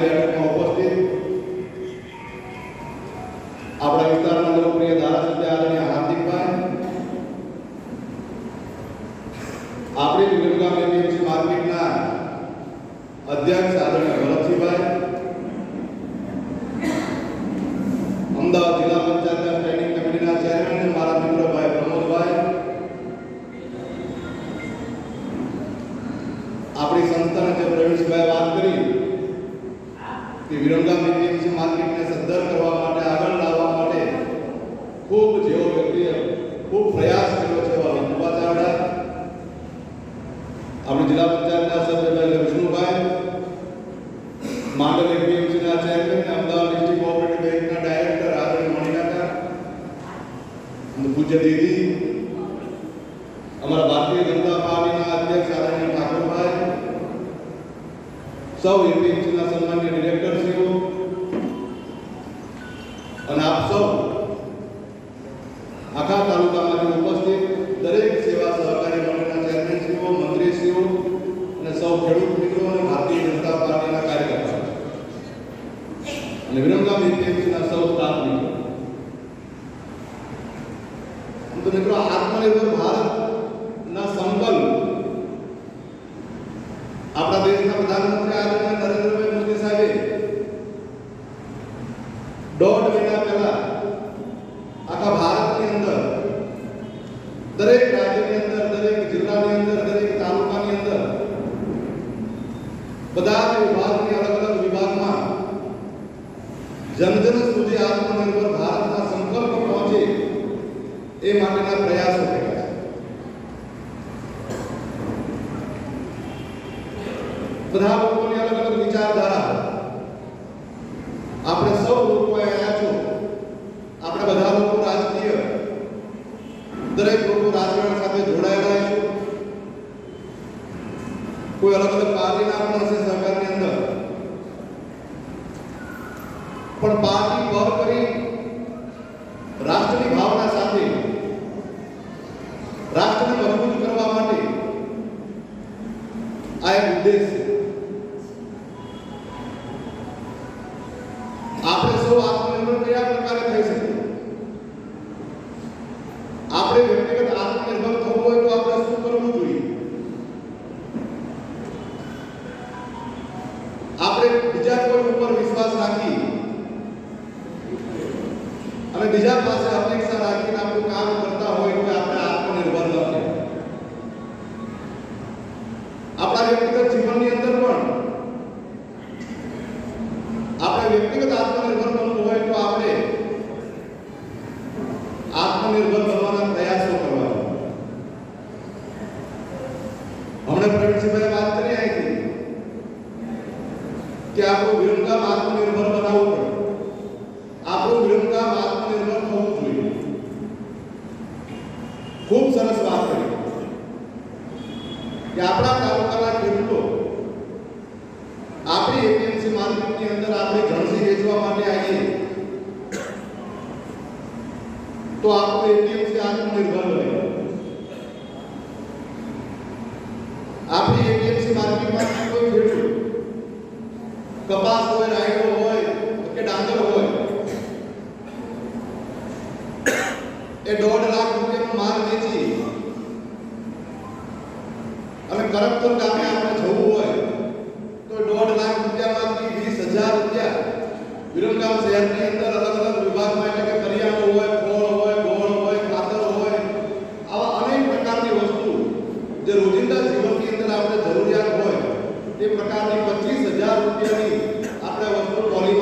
liberta com విద్య అనేది మన భారతీయ દરેક રાજ્યની અંદર, દરેક જિલ્લાની અંદર, દરેક તાલુકાની અંદર બધા વિભાગની અલગ અલગ વિભાગમાં જનજન સુધી આત્મનિર્ભર ભારતના સંકલ્પ પહોંચે એ માટેના પ્રયાસો કર્યા બધા it. ya aplaudamos. તે પ્રકારની પચીસ હજાર રૂપિયાની આપણે વસ્તુ પોલિસી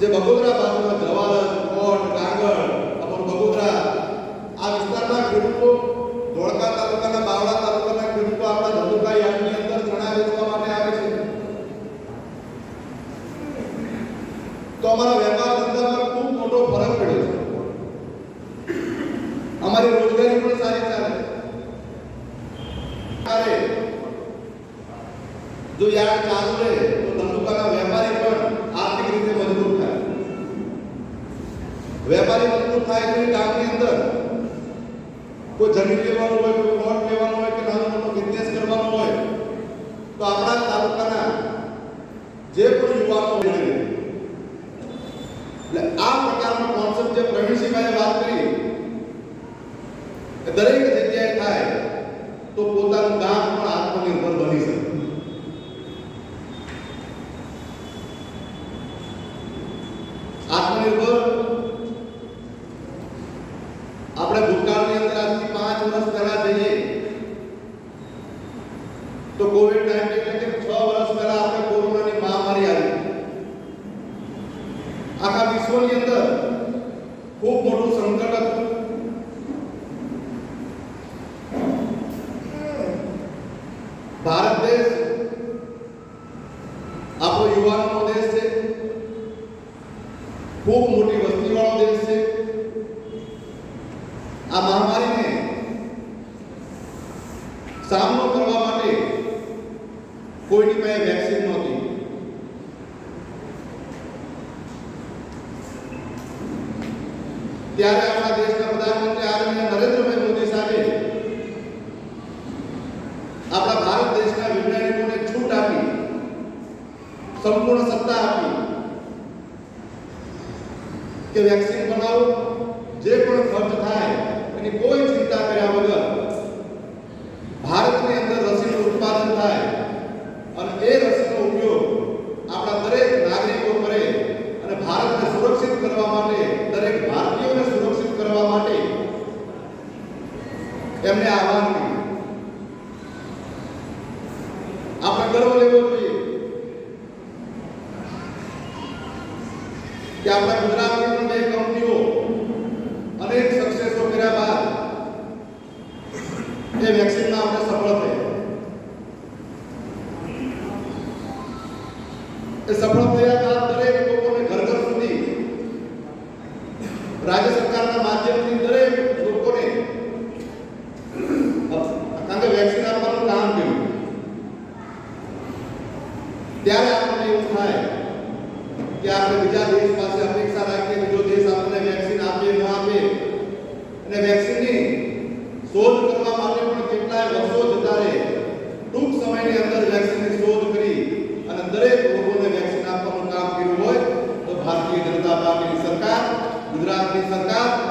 이제 먹으라 봐. આ પ્રકારનો કોન્સેપ્ટ જે પ્રવીણસિંહભાઈએ વાત કરી દરેક જગ્યાએ થાય, તો પોતાનું ગામ પણ આત્મનિર્ભર બની શકે. સામનો કરવા માટે કોઈની પાસે વેક્સિન નહોતી ત્યારે આપણા દેશના પ્રધાનમંત્રી આદરણીય નરેન્દ્રભાઈ મોદી સાહેબે આપણા ભારત દેશના વૈજ્ઞાનિકોને છૂટ આપી સંપૂર્ણ સત્તા આપી કે વેક્સિન संदर्भ लेवलची आपण गुजरात की सरकार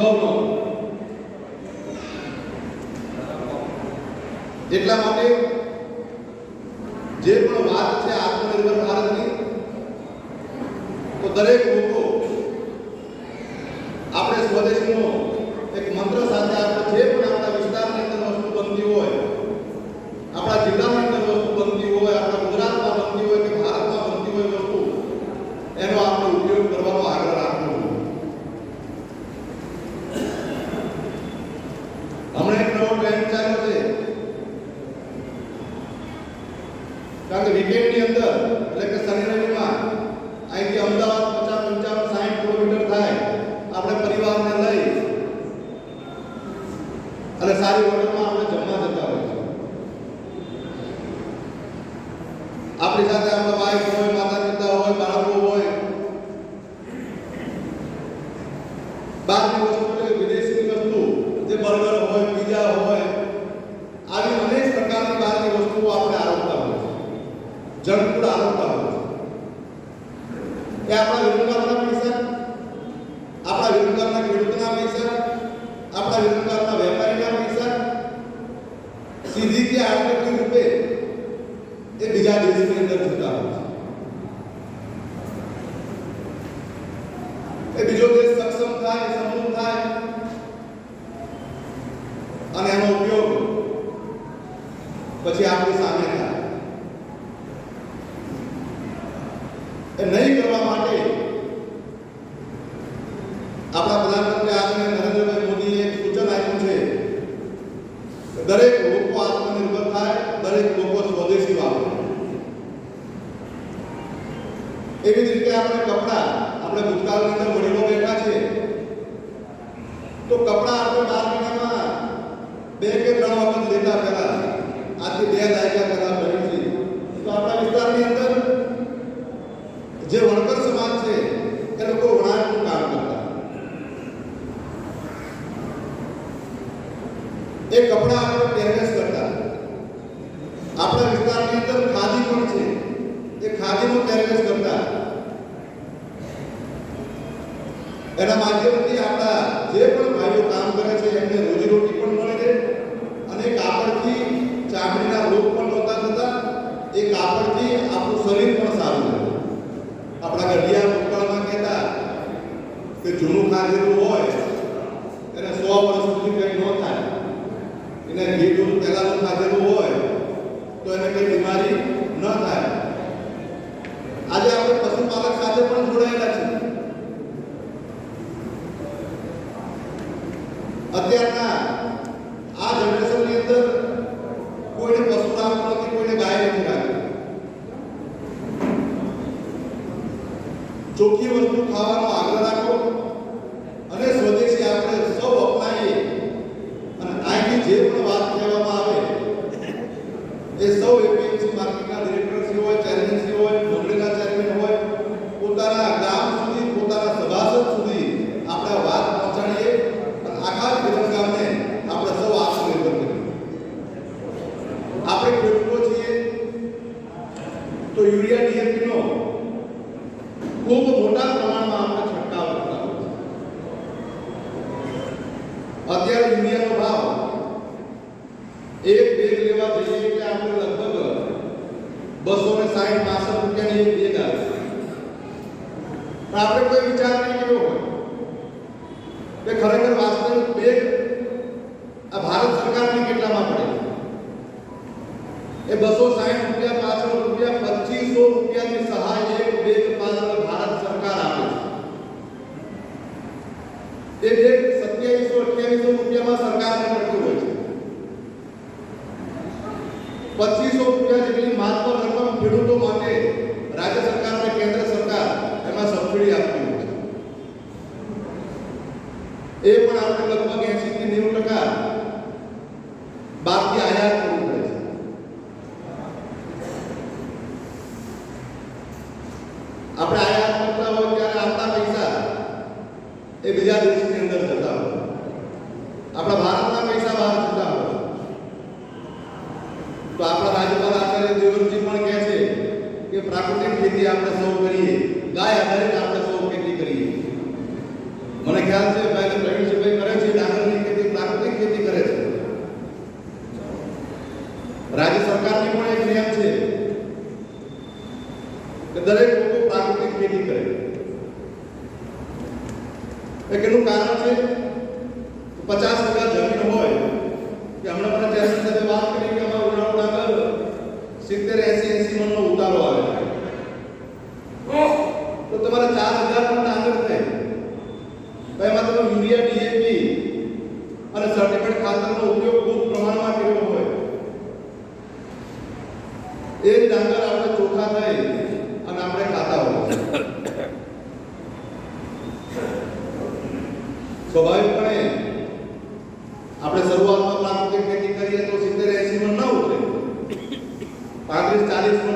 અનુભવનો. એટલા માટે જે પણ વાત છે આત્મનિર્ભર ભારતની તો દરેક લોકો આપણે સ્વદેશનો লীলাতে আমরা એ નહીં કરવા માટે આપણા પ્રધાનમંત્રી આદરણીય નરેન્દ્રભાઈ મોદીએ એક સૂચન આપ્યું છે દરેક લોકો આત્મનિર્ભર થાય, દરેક લોકો સ્વદેશી વાપરે એવી જ રીતે આપણે કપડાં, આપણે ભૂતકાળની અંદર મળીને બેઠા છે તો કપડાં આપણે બહાર માધ્યમથી આપણા જે પણ ભાઈઓ કામ કરે છે, એમને રોજી રોટી પણ મળે છે અને કાપડથી ચામડીના રોગ પણ નહોતા થતા. એ કાપડથી આપણું શરીર પણ સારું રહે. આપણા ગઢિયા ભૂતકાળમાં કહેતા કે જૂનું ખાધેલું હોય, એને સો વર્ષ સુધી કંઈ ન થાય. એને ઘી દૂધ પહેલાંનું ખાધેલું હોય, તો એને કંઈ બીમારી ન થાય. આજે આપણે પશુપાલક સાથે પણ જોડાયેલા છીએ. 阿蒂安娜。nossa. આગળ કરે છે, ડાંગરની ખેતી કરે છે. રાજ્ય સરકારની પણ એક નિયમ છે કે દરેક लिए तो सीधे रहे सीमन ना उतरे कांग्रेस चालीस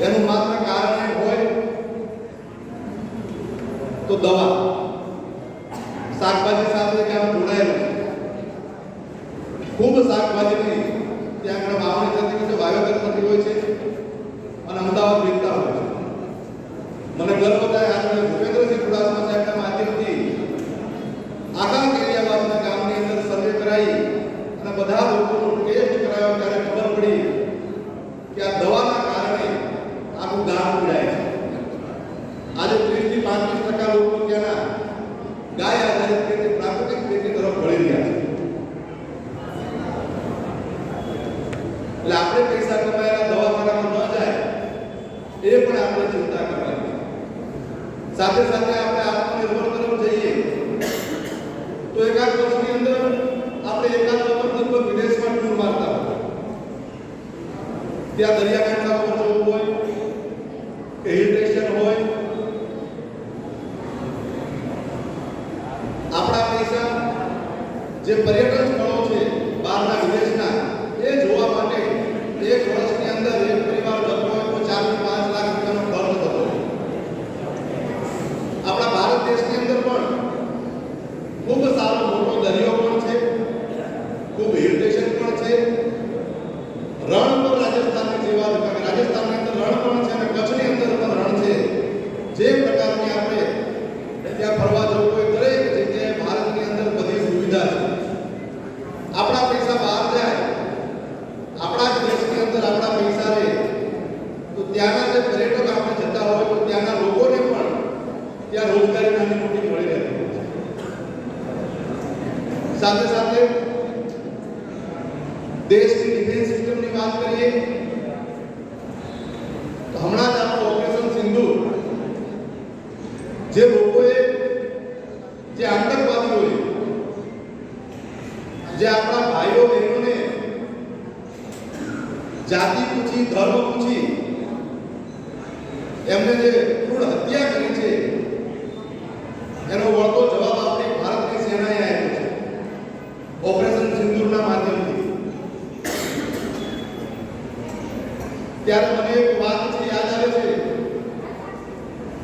એનું માત્ર કારણ હોય તો દવા. શાકભાજી त्या दर्याकाठी ત્યારે મને એક વાત છે, યાદ આવે છે.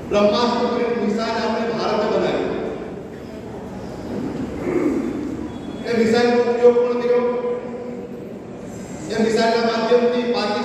બ્રહ્માસ્ત્ર પર નિશાન આપણે ભારતે બનાવ્યું એ નિશાનનો ઉપયોગ પણ કર્યો. એ નિશાનના માધ્યમથી પાકિસ્તાન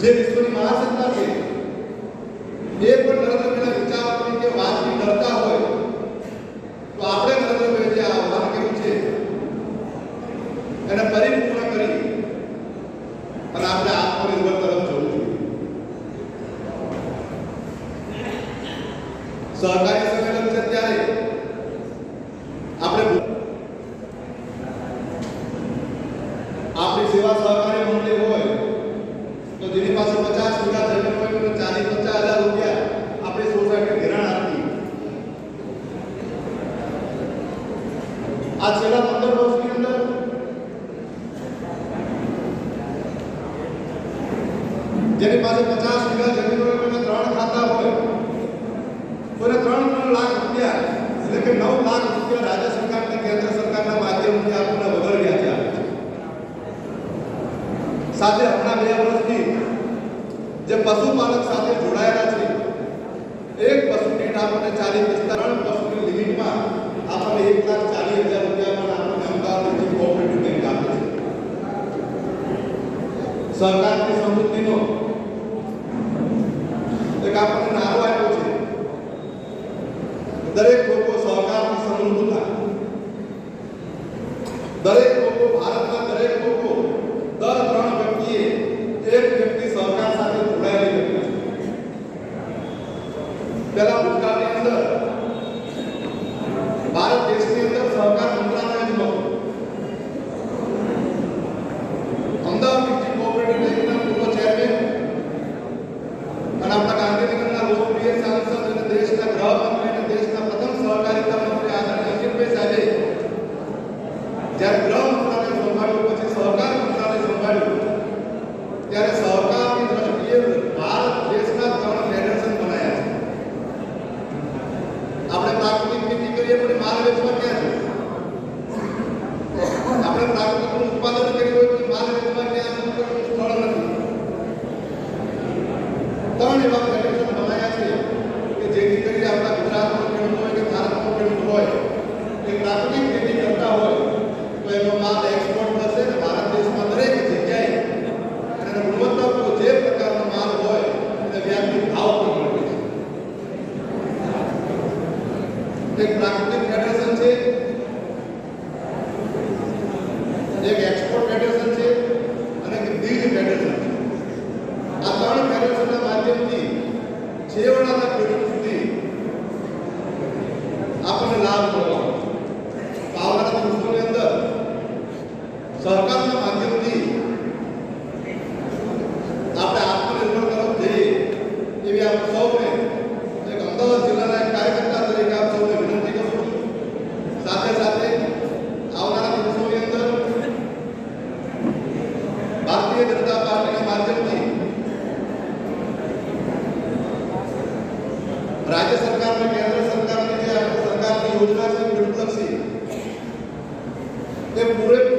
Девять જેની પાસે પચાસ વીઘા જમીન હોય, કોઈને ત્રણ ખાતા હોય, કોઈને ત્રણ ત્રણ લાખ રૂપિયા, એટલે કે નવ લાખ રૂપિયા રાજ્ય સરકાર અને કેન્દ્ર સરકારના માધ્યમથી આપણને વગર વ્યાજે આપે છે. સાથે હમણાં બે વર્ષથી જે પશુપાલક સાથે જોડાયેલા છે, એક પશુ દીઠ આપણને ચાલીસ પિસ્તાળીસ ત્રણ પશુની લિમિટમાં આપણને એક લાખ ચાલીસ હજાર રૂપિયા પણ આપણને અમદાવાદ કોઓપરેટિવ બેંક આપે છે. સરકારની સમૃદ્ધિનો પહેલા મુદ્દાની અંદર ભારત દેશની અંદર સહકાર મંત્રાલય લાકડી ખરીદી કરતા હોય તો એનો માલ એક્સ ભારતીય જનતા પાર્ટીના માધ્યમથી રાજ્ય સરકાર અને કેન્દ્ર સરકારની જે સરકારની યોજના છે ખેડૂતલક્ષી તે પૂરે